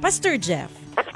Pastor Jeff,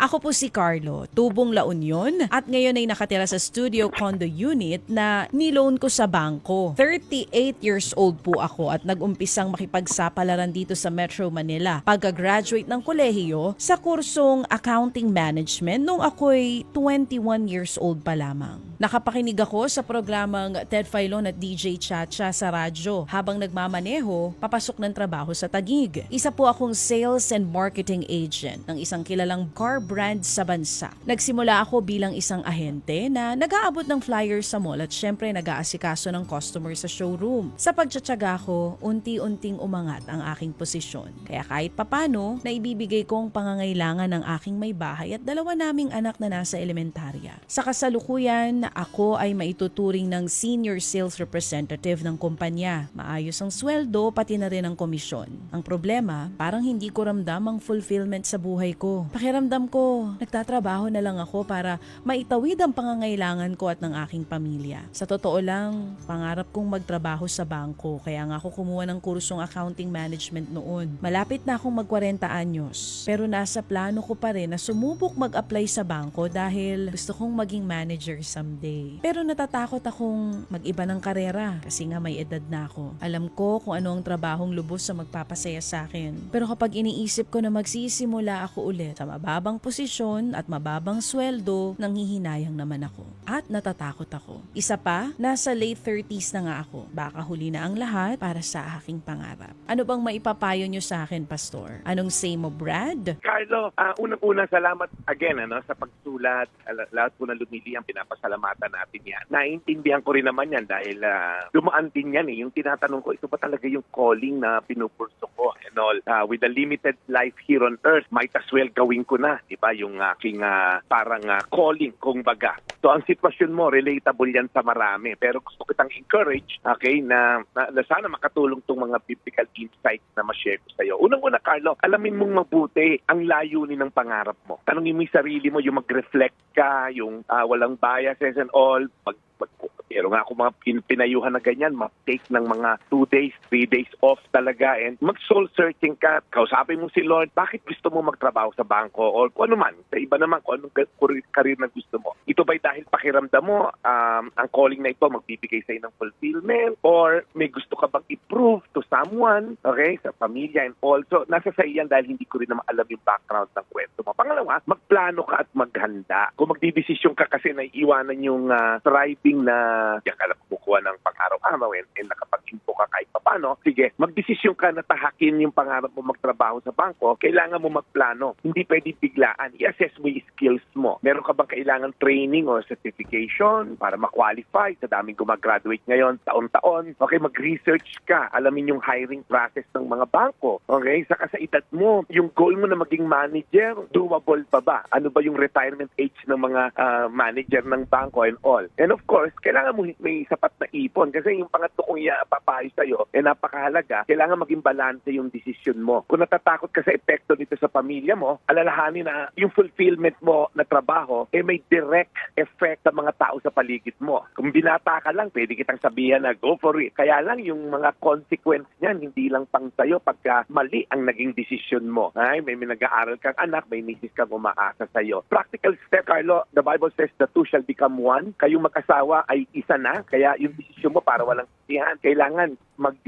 ako po si Carlo, tubong La Union at ngayon ay nakatira sa studio condo unit na niloan ko sa bangko. 38 years old po ako at nag-umpisang makipagsapalaran dito sa Metro Manila pagka-graduate ng kolehiyo sa kursong Accounting Management nung ako'y 21 years old pa lamang. Nakapakinig ako sa programang Ted Filon at DJ Chacha sa radyo habang nagmamaneho papasok ng trabaho sa Tagig. Isa po akong sales and marketing agent ng isang kilalang car brand sa bansa. Nagsimula ako bilang isang ahente na nag-aabot ng flyers sa mall at syempre nag-aasikaso ng customer sa showroom. Sa pagtsatsaga ko, unti-unting umangat ang aking posisyon. Kaya kahit papano, naibibigay kong pangangailangan ng aking may bahay at dalawa naming anak na nasa elementarya. Sa kasalukuyan, ako ay maituturing ng senior sales representative ng kumpanya. Maayos ang sweldo, pati na rin ang komisyon. Ang problema, parang hindi ko ramdam ang fulfillment sa buhay ko. Pakiramdam ko, nagtatrabaho na lang ako para maitawid ang pangangailangan ko at ng aking pamilya. Sa totoo lang, pangarap kong magtrabaho sa bangko, kaya nga ako kumuha ng kursong accounting management noon. Malapit na akong mag 40 anyos, pero nasa plano ko pa rin na sumubok mag-apply sa bangko dahil gusto kong maging manager someday. Pero natatakot akong mag-iba ng karera kasi nga may edad na ako. Alam ko kung ano ang trabahong lubos sa magpapasaya sa akin. Pero kapag iniisip ko na magsisimula ako ulit sa mababang posisyon at mababang sweldo, nanghihinayang naman ako. At natatakot ako. Isa pa, nasa late 30s na nga ako. Baka huli na ang lahat para sa aking pangarap. Ano bang maipapayo nyo sa akin, Pastor? Anong say mo, Brad? Carlo, ah, unang-una salamat again ano, sa pagsulat. Lahat po na lumili ang pinapasalamatan natin yan. Naintindihan ko rin naman yan dahil ah, dumaan din yan eh. Yung tinatanong ko, ito ba talaga yung calling na pinupurso ko and all. Ah, with the limited life here on earth, might as well gawin ko na. Di ba? Yung aking ah, parang ah, calling, kung baga. So ang sitwasyon mo, relatable yan sa marami. Pero gusto kitang encourage, okay, na, na, na sana makatulong tong mga biblical insights na ma-share ko sa'yo. Unang-una, Carlo, alamin mong mabuti ang layunin ng pangarap mo. Tanongin mo yung sarili mo, yung mag-reflect ka, yung ah, walang biases and all, mag, mag pero nga kung mga pin- pinayuhan na ganyan, mag-take ng mga two days, three days off talaga and mag-soul searching ka. Kausapin mo si Lord, bakit gusto mo magtrabaho sa bangko or kung ano man, sa iba naman kung anong career- na gusto mo. Ito ba'y dahil pakiramdam mo, um, ang calling na ito magbibigay sa'yo ng fulfillment or may gusto ka bang i-prove to someone, okay, sa pamilya and also, nasa sa iyan dahil hindi ko rin naman alam yung background ng kwento mo. Pangalawa, magplano ka at maghanda. Kung magdidesisyon ka kasi na iwanan yung ah, thriving na diyan ka lang kumukuha ng pang-araw-araw and, and nakapag-info ka kahit papano, sige, magdesisyon ka na tahakin yung pangarap mo magtrabaho sa bangko, kailangan mo magplano. Hindi pwede biglaan. I-assess mo yung skills mo. Meron ka bang kailangan training or certification para ma-qualify sa daming gumagraduate ngayon taon-taon? Okay, mag-research ka. Alamin yung hiring process ng mga bangko. Okay, saka sa edad mo, yung goal mo na maging manager, doable pa ba? Ano ba yung retirement age ng mga ah, manager ng bangko and all? And of course, kailangan mo may sapat na ipon kasi yung pangatlo kong ipapayo sa'yo, eh napakahalaga, kailangan maging balance yung decision mo. Kung natatakot ka sa epekto nito sa pamilya mo, alalahanin na yung fulfillment mo na trabaho, eh may direct effect sa mga tao sa paligid mo. Kung binata ka lang, pwede kitang sabihan na go for it. Kaya lang yung mga consequence niyan, hindi lang pang sa'yo pagka mali ang naging decision mo. Ay, may, may nag-aaral kang anak, may misis kang umaasa sa'yo. Practical step, Carlo, the Bible says the two shall become one. Kayong mag-asawa ay isa na, kaya yung decision mo para walang sisihan, kailangan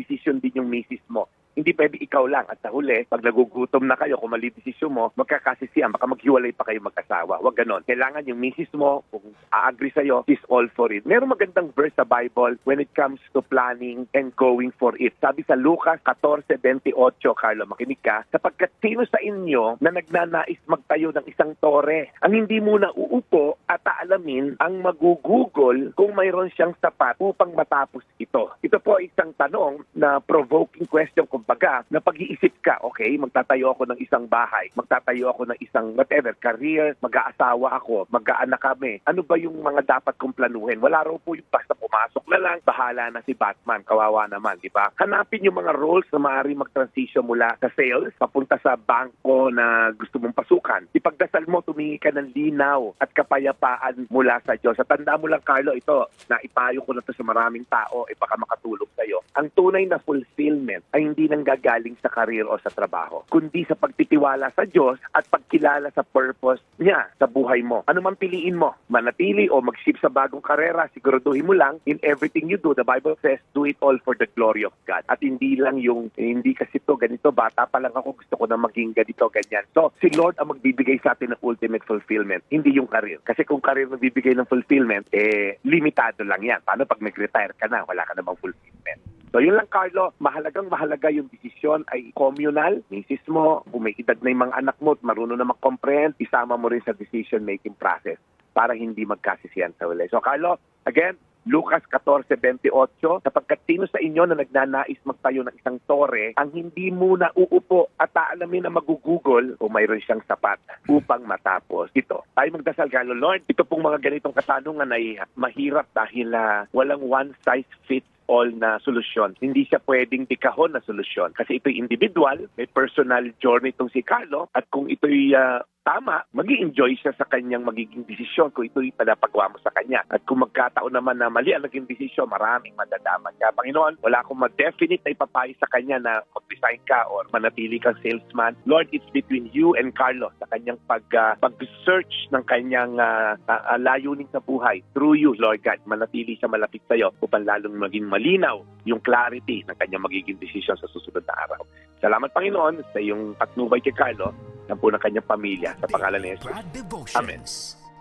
mag-decision din yung misis mo. Hindi pwede ikaw lang. At sa huli, pag nagugutom na kayo, kung mali desisyon mo, magkakasisiyan, baka maghiwalay pa kayo mag-asawa. Huwag ganon. Kailangan yung misis mo, kung a-agree sa'yo, is all for it. Meron magandang verse sa Bible when it comes to planning and going for it. Sabi sa Lucas 14.28, Carlo, makinig ka, sapagkat sino sa inyo na nagnanais magtayo ng isang tore, ang hindi muna uupo at aalamin ang magugugol kung mayroon siyang sapat upang matapos ito. Ito po isang tanong na provoking question kumbaga na pag-iisip ka, okay, magtatayo ako ng isang bahay, magtatayo ako ng isang whatever, career, mag-aasawa ako, mag-aanak kami. Ano ba yung mga dapat kong planuhin? Wala raw po yung basta pumasok na lang, bahala na si Batman, kawawa naman, di ba? Hanapin yung mga roles na maaari mag-transition mula sa sales, papunta sa bangko na gusto mong pasukan. Ipagdasal mo, tumingi ka ng linaw at kapayapaan mula sa Diyos. At tanda mo lang, Carlo, ito, na ipayo ko na to sa maraming tao, eh baka makatulong sa'yo. Ang tunay na fulfillment ay hindi nanggagaling sa karir o sa trabaho, kundi sa pagtitiwala sa Diyos at pagkilala sa purpose niya sa buhay mo. Ano man piliin mo, manatili o mag-shift sa bagong karera, siguraduhin mo lang in everything you do, the Bible says, do it all for the glory of God. At hindi lang yung, hindi kasi to ganito, bata pa lang ako, gusto ko na maging ganito, ganyan. So, si Lord ang magbibigay sa atin ng ultimate fulfillment, hindi yung karir. Kasi kung karir magbibigay ng fulfillment, eh, limitado lang yan. Paano pag nag-retire ka na, wala ka namang fulfillment. So yun lang Carlo, mahalagang mahalaga yung desisyon ay communal. Misis mo, kung may edad na yung mga anak mo at marunong na mag-comprehend, isama mo rin sa decision-making process para hindi magkasisiyan sa uli. So Carlo, again, Lucas 14.28, sapagkat sino sa inyo na nagnanais magtayo ng isang tore, ang hindi muna uupo at aalamin na magugugol o mayroon siyang sapat upang matapos ito. Tayo magdasal, Carlo. Lord, ito pong mga ganitong katanungan ay mahirap dahil ah, walang one size fits all na solusyon. Hindi siya pwedeng tikahon na solusyon. Kasi ito'y individual, may personal journey itong si Carlo, at kung ito'y ah, tama, mag enjoy siya sa kanyang magiging desisyon kung ito'y pinapagawa mo sa kanya. At kung magkataon naman na mali ang naging desisyon, maraming madadaman ka. Panginoon, wala akong ma-definite na ipapayo sa kanya na mag-resign ka or manatili kang salesman. Lord, it's between you and Carlo sa kanyang pag, ah, pag-search ng kanyang ah, ah, layunin sa buhay. Through you, Lord God, manatili siya malapit sa iyo upang lalong maging malinaw yung clarity ng kanyang magiging desisyon sa susunod na araw. Salamat, Panginoon, sa iyong patnubay kay Carlo ng po ng kanyang pamilya sa pangalan ni Jesus. Devotions.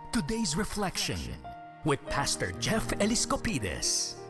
Today's Reflection with Pastor Jeff Eliscopides.